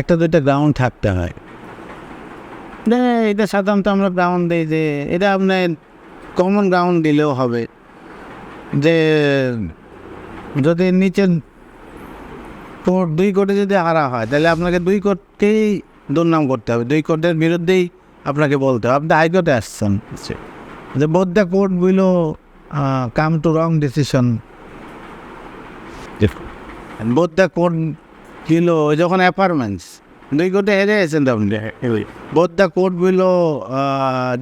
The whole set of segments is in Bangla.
একটা দুইটা গ্রাউন্ড থাকতে হয়। না, এটা সাধারণত আমরা গ্রাউন্ড দিই যে এটা আপনার কমন গ্রাউন্ড দিলেও হবে। যে যদি নিচে দুই কোটে যদি হারা হয় তাহলে আপনাকে দুই কোর্টকেই দুর্নাম করতে হবে। দুই কোর্টের বিরুদ্ধেই আপনাকে বলতে হবে। আপনি হাইকোর্টে আসছেন। যে both the court will come to wrong decision both the court ছিল যখন অ্যাপার্টমেন্টস দুই কোর্টে হেরে গেছেন আপনি both the court will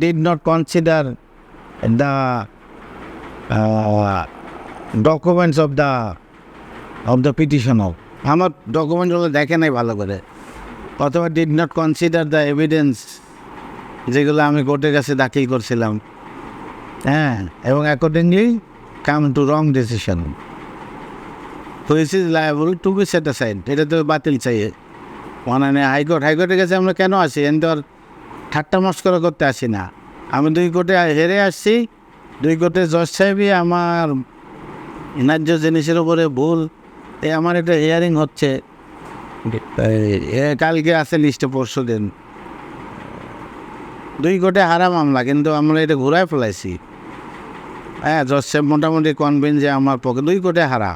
did not consider the documents of the of the petition of আমার ডকুমেন্টগুলো দেখে নাই ভালো করে। অথবা did not consider the evidence যেগুলো আমি কোর্টের কাছে দাখিল করছিলাম। হ্যাঁ এবং accordingly come to wrong decision which is liable to be set side এটা তো বাতিল চাই। মানে হাইকোর্ট হাইকোর্টের কাছে আমরা কেন আসি? এন তো আর ঠাট্টা মস্করা করতে আসি না। আমি দুই কোর্টে হেরে আসছি, দুই কোর্টে জজ সাহেবই আমার ন্যায্য জিনিসের উপরে ভুল এই আমার একটা হিয়ারিং হচ্ছে। এ কালকে আছে লিস্টে পরশু দিন। দুই কোটে হারা মামলা, কিন্তু আমরা এটা ঘুরায় ফেলাইছি। হ্যাঁ জজ সাহেব মোটামুটি কনভিন যে আমার পক্ষে দুই কোটে হারা।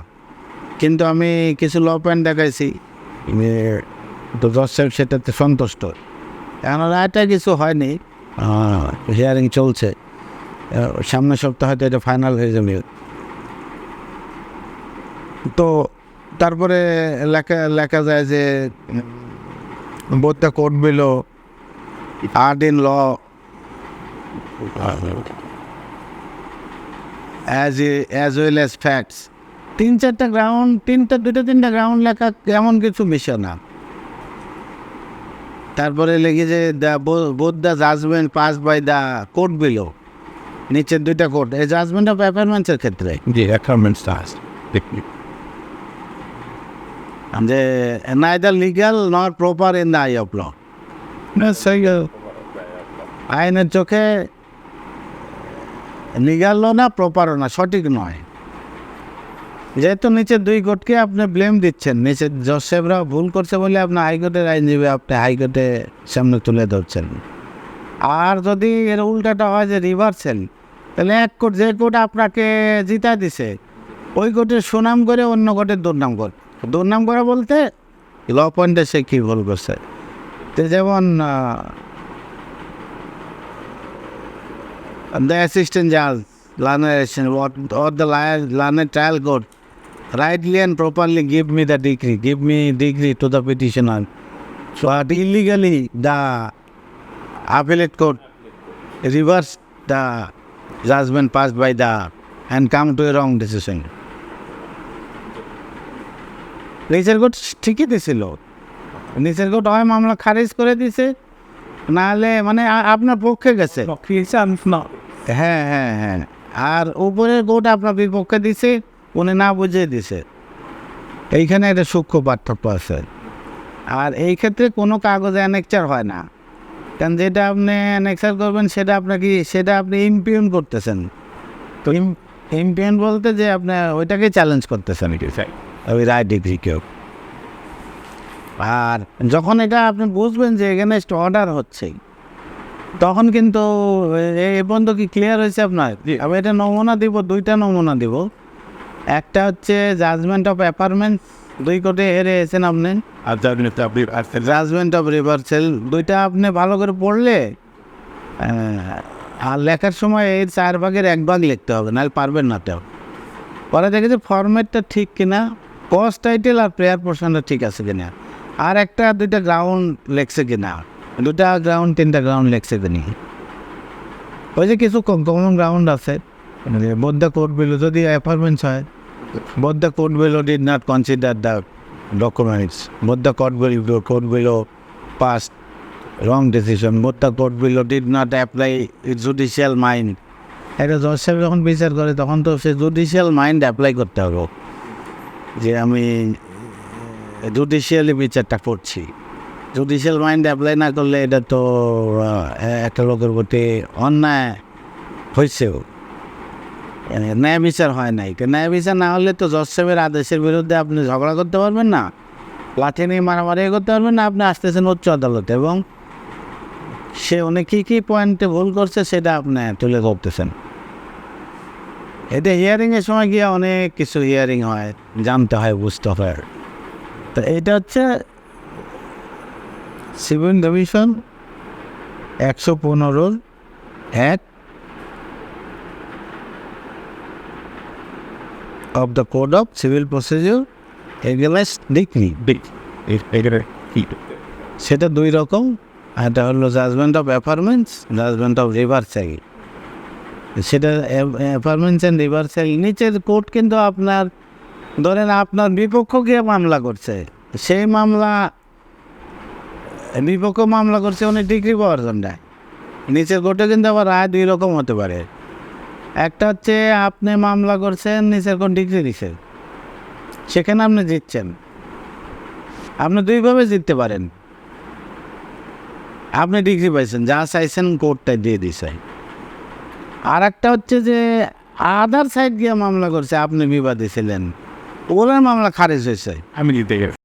কিন্তু আমি কিছু ল প্যান্ট দেখাইছি। তো সাহেব সেটাতে সন্তুষ্ট। এখন রায়টা কিছু হয়নি। হিয়ারিং চলছে। সামনের সপ্তাহে হয়তো এটা ফাইনাল হয়ে যাবে। তো তারপরে লেখা লেখা যায় যে both the court below erred in law as as well as facts তিন চারটা গ্রাউন্ড তিনটা দুটো তিনটা গ্রাউন্ড লেখা এমন কিছু বিষয় না। তারপরে লেগে যে the both the judgement passed by the court below নিচের দুইটা কোর্ট এই জাজমেন্ট অফ অ্যাপার্টমেন্টসের ক্ষেত্রে। requirements task. যে neither legal not proper in the eye of law আইনের চোখে লিগালও না প্রপারও না সঠিক নয়। যেহেতু নিচের দুই কোর্টকে আপনি ব্লেম দিচ্ছেন নিচে জজ সাহেবরা ভুল করছে বলে আপনি হাইকোর্টের আইনজীবী আপনি হাইকোর্টে সামনে তুলে ধরছেন। আর যদি এর উল্টাটা হয় যে রিভার্সেল তাহলে এক কোর্ট যে কোর্ট আপনাকে জিতা দিছে, ওই কোর্টের সুনাম করে অন্য কোর্টের দুর্নাম কর। দুর্নাম করা বলতে ল পয়েন্টে সে কী ভুল করছে? তো যেমন the learned what or the li- learned trial court rightly and properly give me the degree, give me degree to the petitioner. So but illegally the appellate court reversed the judgment passed by the and come to a wrong decision. নিচের কোর্ট ঠিকই দিছিল নিচের কোর্ট হয় মামলা খারিজ করে দিছে নাহলে মানে আপনার পক্ষে গেছে. হ্যাঁ হ্যাঁ হ্যাঁ আর উপরের কোর্ট আপনার বিপক্ষে দিছে উনি না বুঝিয়ে দিছে। এইখানে একটা সূক্ষ্ম পার্থক্য আছে। আর এই ক্ষেত্রে কোনো কাগজে অ্যানেকচার হয় না। কারণ যেটা আপনি অ্যানেকচার করবেন সেটা আপনাকে সেটা আপনি ইমপিউন করতেছেন। তো ইমপিউন বলতে যে আপনি ওইটাকে চ্যালেঞ্জ করতেছেন। ওই রায় ডিগ্রি কেউ আর যখন এটা আপনি বুঝবেন যে এখানে অর্ডার হচ্ছে তখন কিন্তু এ পর্যন্ত কি ক্লিয়ার হয়েছে আপনার? আমি এটা নমুনা দিব দুইটা নমুনা দিব। একটা হচ্ছে জাজমেন্ট অফ অ্যাপার্টমেন্ট দুই কোটে হেরে এসেছেন আপনি। জাজমেন্ট অফ রিভার্সেল দুইটা আপনি ভালো করে পড়লে আর লেখার সময় এর চার ভাগের এক ভাগ লিখতে হবে নাহলে পারবেন না তেও। পরে দেখে যে ফরম্যাটটা ঠিক কিনা কস টাইটেল আর প্রেয়ার পোর্শনটা ঠিক আছে কিনা। আর একটা দুইটা গ্রাউন্ড লেখছে কিনা। দুটা গ্রাউন্ড তিনটা গ্রাউন্ড লেখছে কিনা। ওই যে কিছু কমন গ্রাউন্ড আছে বোধ দ্য কোর্ট বিলো যদি অ্যাপার্টমেন্টস হয় both the court below did not consider the documents. Both the court below, court below passed wrong decision. Both the court below did not apply its judicial mind. একটা জজ সাহেব যখন বিচার করে তখন তো সে জুডিশিয়াল মাইন্ড অ্যাপ্লাই করতে হবে যে আমি জুডিশিয়ালি বিচারটা করছি জুডিশিয়াল মাইন্ড অ্যাপ্লাই না করলে এটা তো একটা লোকের প্রতি অন্যায় হয়েছেও মানে ন্যায় বিচার হয় নাই। তো ন্যায় বিচার না হলে তো জজ আদেশের বিরুদ্ধে আপনি ঝগড়া করতে পারবেন না। লাঠি নিয়ে মারামারি করতে পারবেন না, আপনি আসতেছেন উচ্চ আদালতে এবং সে উনি কী কী পয়েন্টে ভুল করছে সেটা আপনি তুলে ধরতেছেন। এতে হিয়ারিংয়ের সময় গিয়ে অনেক কিছু হিয়ারিং হয়, জানতে হয় বুঝতে হয়। তো এটা হচ্ছে সিভিল ডিভিশন একশো পনেরোর এক of the Code of Civil Procedure against decree সেটা দুই রকম একটা হলো judgment of affirmance judgment of reversal সেটা অ্যাপারমেন্টস অ্যান্ড রিভার্সাল নিচের কোর্ট কিন্তু আপনার ধরেন আপনার বিপক্ষ গিয়ে মামলা করছে সেই মামলা বিপক্ষ মামলা করছে উনি ডিগ্রি পাওয়ার জন্য। নিচের কোর্টে কিন্তু আবার রায় দুই রকম হতে পারে। একটা হচ্ছে আপনি মামলা করছেন, নিচের কোর্ট ডিগ্রি দিছে সেখানে আপনি জিতছেন। আপনি দুইভাবে জিততে পারেন। আপনি ডিগ্রি পাইছেন, যা চাইছেন কোর্টটা দিয়ে দিছে। আর একটা হচ্ছে যে আদার সাইড গিয়ে মামলা করছে, আপনি বিবাদী ছিলেন। ওনার মামলা খারিজ হয়েছে। আমি দিতে গেছি।